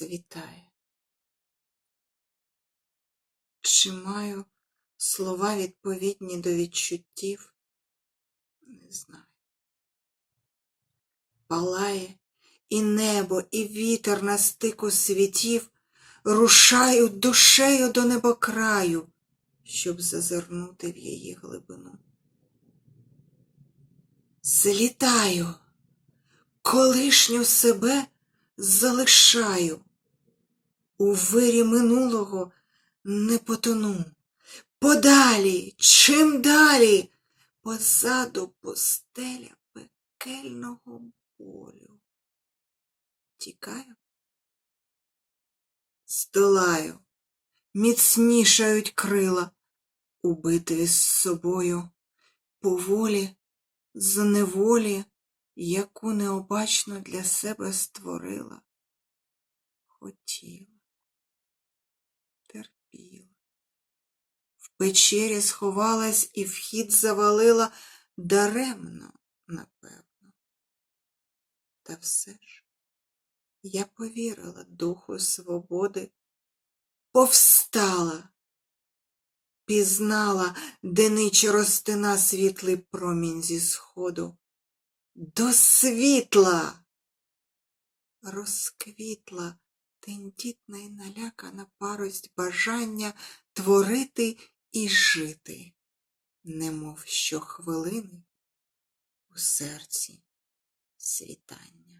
світає. Чи маю слова відповідні до відчуттів? Не знаю. Палає і небо, і вітер на стику світів, рушаю душею до небокраю, щоб зазирнути в її глибину. Злітаю, колишню себе залишаю, у вирі минулого не потону. Подалі, чим далі, позаду постеля пекельного болю. Тікаю, здолаю, міцнішають крила, убити з собою поволі, з неволі, яку необачно для себе створила. Хотіла, терпіла. В печері сховалась і вхід завалила даремно, напевно. Та все ж я повірила духу свободи, повстала, пізнала, де ниче ростина світлий промінь зі сходу. До світла розквітла тендітна й налякана парость бажання творити і жити, немов щохвилини у серці світання.